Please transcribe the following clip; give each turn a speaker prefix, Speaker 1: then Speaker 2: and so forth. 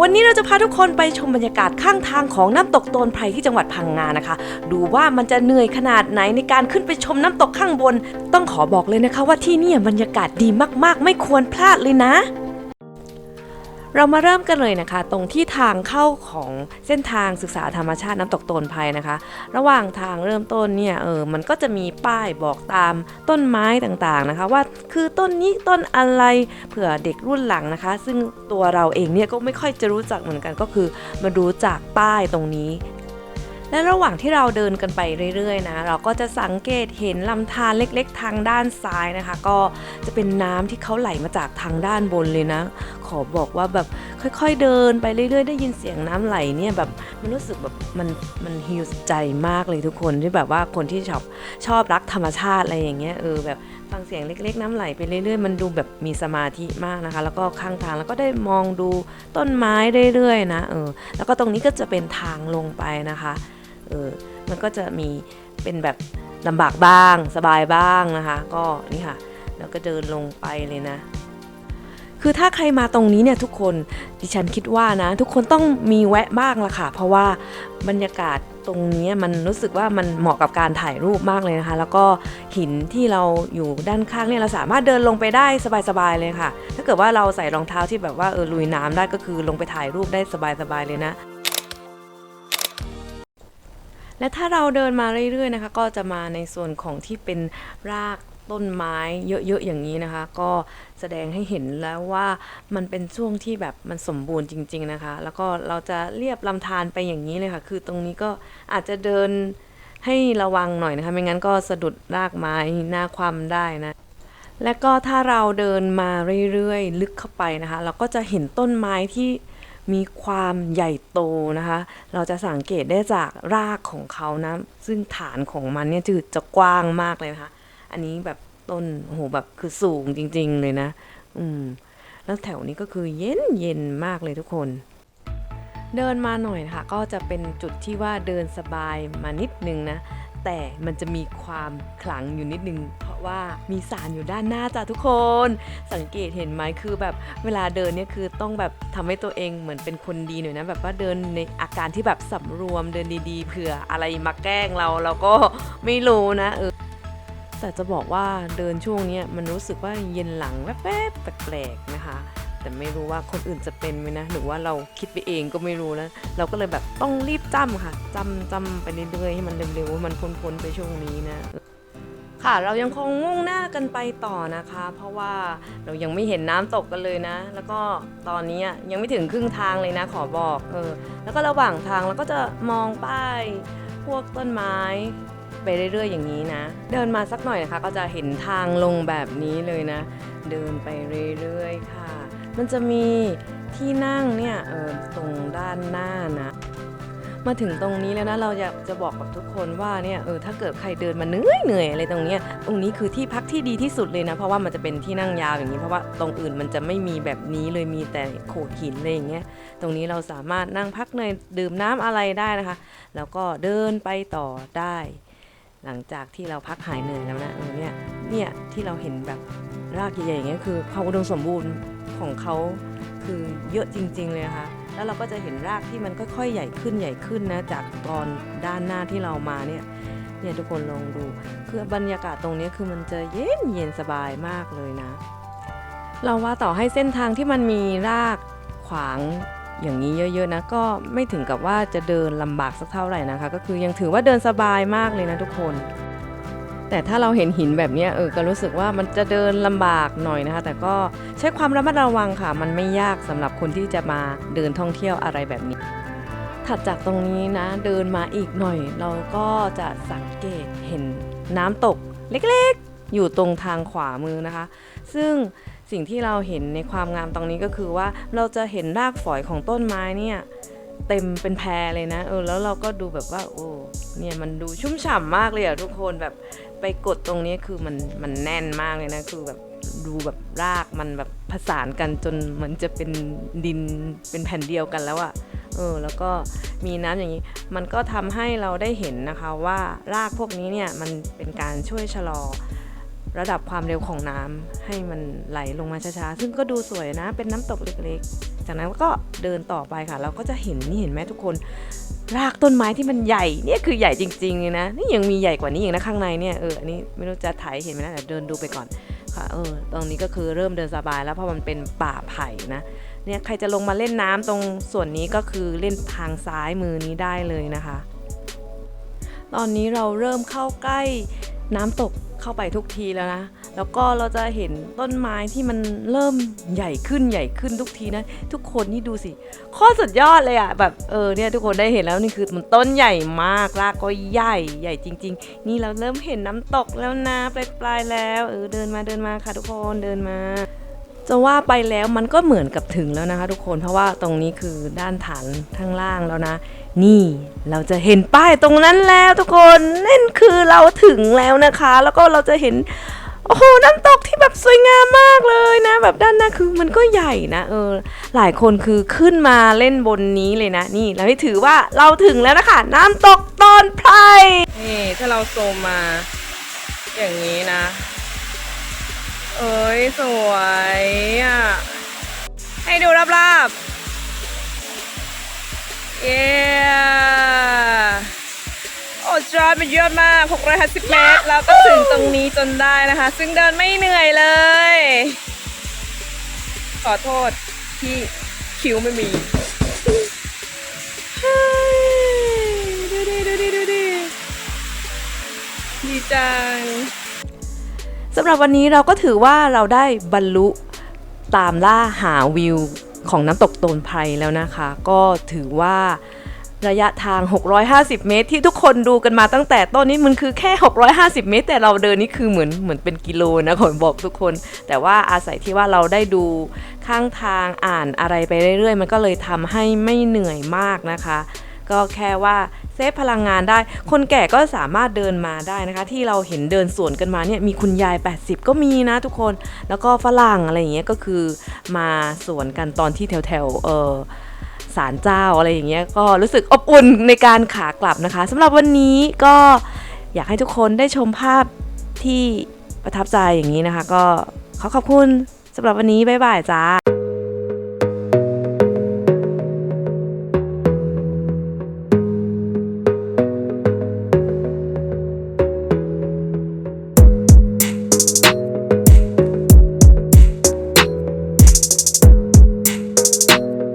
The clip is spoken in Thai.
Speaker 1: วันนี้เราจะพาทุกคนไปชมบรรยากาศข้างทางของน้ำตกโตนไพรที่จังหวัดพังงานะคะ ดูว่ามันจะเหนื่อยขนาดไหนในการขึ้นไปชมน้ำตกข้างบน ต้องขอบอกเลยนะคะว่าที่นี่บรรยากาศดีมากๆ ไม่ควรพลาดเลยนะ เรามาเริ่มกันเลยนะคะ ตรงที่ทางเข้าของเส้นทางศึกษาธรรมชาติน้ำตกโตนไพรนะคะ ระหว่างทางเริ่มต้นเนี่ยเออมันก็จะมีป้ายบอกตามต้นไม้ต่างๆนะคะ ว่าคือต้นนี้ต้นอะไรเผื่อเด็กรุ่นหลังนะคะ ซึ่งตัวเราเองเนี่ยก็ไม่ค่อยจะรู้จักเหมือนกันก็คือมาดูจากป้ายตรงนี้ และระหว่างที่เราเดินกันไปเรื่อยๆนะเราก็จะสังเกตเห็นลำธารเล็ก ๆ ทางด้านซ้ายนะคะ ก็จะเป็นน้ำที่เขาไหลมาจากทางด้านบนเลยนะ ขอบอกว่าแบบค่อยๆเดินไปเรื่อย ๆ ได้ยินเสียงน้ำไหลเนี่ยแบบมันรู้สึกแบบมันมันฮิวใจมากเลยทุกคนที่แบบว่าคนที่ชอบชอบรักธรรมชาติอะไรอย่างเงี้ยเออแบบฟังเสียงเล็ก ๆ น้ำไหลไปเรื่อยๆ มันดูแบบมีสมาธิมากนะคะ แล้วก็ข้างทางแล้วก็ได้มองดูต้นไม้เรื่อยๆนะเออแล้วก็ตรงนี้ก็จะเป็นทางลงไปนะคะ เออมันก็จะมีเป็นแบบลำบากบ้างสบายบ้างนะคะ ก็นี่ค่ะ แล้วก็เดินลงไปเลยนะ คือถ้าใครมาตรงนี้เนี่ยทุกคนดิฉันคิดว่านะ ทุกคนต้องมีแวะบ้างละค่ะ เพราะว่าบรรยากาศตรงนี้มันรู้สึกว่ามันเหมาะกับการถ่ายรูปมากเลยนะคะ แล้วก็หินที่เราอยู่ด้านข้างเนี่ยเราสามารถเดินลงไปได้สบายๆเลยค่ะ ถ้าเกิดว่าเราใส่รองเท้าที่แบบว่าเออลุยน้ำได้ก็คือลงไปถ่ายรูปได้สบายๆเลยนะ และถ้าเราเดินมาเรื่อยๆนะคะ ก็จะมาในส่วนของที่เป็นรากต้นไม้เยอะๆอย่างนี้นะคะ ก็แสดงให้เห็นแล้วว่ามันเป็นช่วงที่แบบมันสมบูรณ์จริง ๆนะคะ แล้วก็เราจะเรียบลำธารไปอย่างนี้เลยค่ะ คือตรงนี้ก็อาจจะเดินให้ระวังหน่อยนะคะ ไม่งั้นก็สะดุดรากไม้หน้าความได้นะ และก็ถ้าเราเดินมาเรื่อยๆ ลึกเข้าไปนะคะ เราก็จะเห็นต้นไม้ที่ มีความใหญ่โตนะคะ เราจะสังเกตได้จากรากของเขานะ ซึ่งฐานของมันเนี่ยจะจะกว้างมากเลยนะคะ อันนี้แบบต้นโหแบบคือสูงจริง ๆ เลยนะ อืม แล้วแถวนี้ก็คือเย็นเย็นมากเลยทุกคน เดินมาหน่อยนะคะก็จะเป็นจุดที่ว่าเดินสบายมานิดนึงนะ แต่มันจะมีความขลังอยู่นิดนึงเพ ว่ามีสารอยู่ด้านหน้าจ้ะทุกคน สังเกตเห็นไหมคือแบบเวลาเดินเนี่ยคือต้องแบบทำให้ตัวเองเหมือนเป็นคนดีหน่อยนะแบบว่าเดินในอาการที่แบบสำรวมเดินดีๆเผื่ออะไรมาแกล้งเราเราก็ไม่รู้นะเออแต่จะบอกว่าเดินช่วงนี้มันรู้สึกว่าเย็นหลังแวบๆแปลกๆนะคะแต่ไม่รู้ว่าคนอื่นจะเป็นไหมนะ หรือว่าเราคิดไปเองก็ไม่รู้นะ เราก็เลยแบบต้องรีบจำค่ะจำจำไปเรื่อยๆให้มันเร็วๆมันพ้นๆไปช่วงนี้นะ ค่ะเรายังคงมุ่งหน้ากันไปต่อนะคะ เพราะว่าเรายังไม่เห็นน้ำตกกันเลยนะ แล้วก็ตอนนี้ยังไม่ถึงครึ่งทางเลยนะขอบอกเออแล้วก็ระหว่างทางเราก็จะมองป้ายพวกต้นไม้ไปเรื่อยๆอย่างนี้นะ เดินมาสักหน่อยนะคะ ก็จะเห็นทางลงแบบนี้เลยนะ เดินไปเรื่อยๆค่ะ มันจะมีที่นั่งเนี่ยเออตรงด้านหน้านะ มาถึงตรงนี้แล้วนะเราอยากจะบอกกับทุกคนว่าเนี่ยเออถ้าเกิดใครเดินมาเหนื่อยเหนื่อยอะไรตรงเนี้ยตรงนี้คือที่พักที่ดีที่สุดเลยนะเพราะว่ามันจะเป็นที่นั่งยาวอย่างนี้เพราะว่าตรงอื่นมันจะไม่มีแบบนี้เลยมีแต่โขดหินอะไรอย่างเงี้ยตรงนี้เราสามารถนั่งพักเนยดื่มน้ำอะไรได้นะคะ แล้วก็เดินไปต่อได้ หลังจากที่เราพักหายเหนื่อยแล้วนะเออเนี่ยเนี่ยที่เราเห็นแบบรากใหญ่ๆอย่างเงี้ยคือความอุดมสมบูรณ์ของเขาคือเยอะจริง ๆเลยนะคะ แล้วเราก็จะเห็นรากที่มันค่อยๆ ใหญ่ขึ้นใหญ่ขึ้นนะจากตอนด้านหน้าที่เรามาเนี่ยเนี่ยทุกคนลองดูคือบรรยากาศตรงนี้คือมันจะเย็นเย็นสบายมากเลยนะ เราว่าต่อให้เส้นทางที่มันมีรากขวางอย่างนี้เยอะๆนะก็ไม่ถึงกับว่าจะเดินลำบากสักเท่าไหร่นะคะ ก็คือยังถือว่าเดินสบายมากเลยนะทุกคน แต่ถ้าเราเห็นหินแบบนี้เออก็รู้สึกว่ามันจะเดินลำบากหน่อยนะคะ แต่ก็ใช้ความระมัดระวังค่ะ มันไม่ยากสำหรับคนที่จะมาเดินท่องเที่ยวอะไรแบบนี้ ถัดจากตรงนี้นะ เดินมาอีกหน่อย เราก็จะสังเกตเห็นน้ำตกเล็กๆ อยู่ตรงทางขวามือนะคะ ซึ่งสิ่งที่เราเห็นในความงามตรงนี้ก็คือว่าเราจะเห็นรากฝอยของต้นไม้เนี่ยเต็มเป็นแพรเลยนะเออแล้วเราก็ดูแบบว่าโอ้เนี่ยมันดูชุ่มฉ่ำมากเลยอะทุกคนแบบ ไปกดตรงนี้คือมันมันแน่นมากเลยนะคือแบบดูแบบรากมันแบบผสานกันจนเหมือนจะเป็นดินเป็นแผ่นเดียวกันแล้วอะเออแล้วก็มีน้ำอย่างนี้ มันก็ทำให้เราได้เห็นนะคะว่ารากพวกนี้เนี่ยมันเป็นการช่วยชะลอระดับความเร็วของน้ำให้มันไหลลงมาช้าๆ ซึ่งก็ดูสวยนะ เป็นน้ำตกเล็กๆ จากนั้นก็เดินต่อไปค่ะ เราก็จะเห็นนี่เห็นไหมทุกคน รากต้นไม้ที่มันใหญ่เนี่ยคือใหญ่จริงๆเลยนะนี่ยังมีใหญ่กว่านี้อีกนะข้างในเนี่ยเอออันนี้ไม่รู้จะถ่ายเห็นไหมนะเดี๋ยวเดินดูไปก่อนค่ะเออตรงนี้ก็คือเริ่มเดินสบายแล้วเพราะมันเป็นป่าไผ่นะเนี่ยใครจะลงมาเล่นน้ำตรงส่วนนี้ก็คือเล่นทางซ้ายมือนี้ได้เลยนะคะ ตอนนี้เราเริ่มเข้าใกล้น้ำตกเข้าไปทุกทีแล้วนะ แล้วก็เราจะเห็นต้นไม้ที่มันเริ่มใหญ่ขึ้นใหญ่ขึ้นทุกทีนะทุกคนนี่ดูสิโคตรสุดยอดเลยอะแบบเออเนี่ยทุกคนได้เห็นแล้วนี่คือมันต้นใหญ่มากรากก็ใหญ่ใหญ่จริง ๆ นี่เราเริ่มเห็นน้ำตกแล้วนะปลายๆแล้วเออเดินมาเดินมาค่ะทุกคนเดินมาจะว่าไปแล้วมันก็เหมือนกับถึงแล้วนะคะ ทุกคนเพราะว่าตรงนี้คือด้านฐานข้างล่างแล้วนะ นี่เราจะเห็นป้ายตรงนั้นแล้วทุกคนนั่นคือเราถึงแล้วนะคะ แล้วก็เราจะเห็น อ้โหน้ำตกที่แบบสวยงามมากเลยนะ แบบด้านหน้าคือมันก็ใหญ่นะเออหลายคนคือขึ้นมาเล่นบนนี้เลยนะนี่เราให้ถือว่าเราถึงแล้วนะคะน้ำตกตอนไพรนี่ถ้าเราโซมมาอย่างนี้นะ เอ้ยสวยอะให้ดูรอบๆเย้โอ้จอ ดมันเยอะมาก650เมตรแล้วก็ถึงตรงนี้จนได้นะคะ ซึ่งเดินไม่เหนื่อยเลย ขอโทษที่คิวไม่มีดูดิดูดิดูดิดีจังสำหรับวันนี้เราก็ถือว่าเราได้บรรลุตามล่าหาวิวของน้ำตกโตนไพรแล้วนะคะ ก็ถือว่า ระยะทาง 650 เมตร ที่ทุกคนดูกันมาตั้งแต่ต้นนี้มันคือแค่ 650 เมตร แต่เราเดินนี่คือเหมือนเหมือนเป็นกิโลนะขอบอกทุกคน แต่ว่าอาศัยที่ว่าเราได้ดูข้างทางอ่านอะไรไปเรื่อยๆ มันก็เลยทำให้ไม่เหนื่อยมากนะคะ ก็แค่ว่าเซฟพลังงานได้ คนแก่ก็สามารถเดินมาได้นะคะ ที่เราเห็นเดินสวนกันมาเนี่ยมีคุณยาย 80 ก็มีนะทุกคน แล้วก็ฝรั่งอะไรอย่างเงี้ยก็คือมาสวนกันตอนที่แถวแถวเออ ศาลเจ้าอะไรอย่างเงี้ยก็รู้สึกอบอุ่นในการขากลับนะคะสำหรับวันนี้ก็อยากให้ทุกคนได้ชมภาพที่ประทับใจอย่างนี้นะคะ ก็ขอขอบคุณสำหรับวันนี้บ๊ายบายจ้า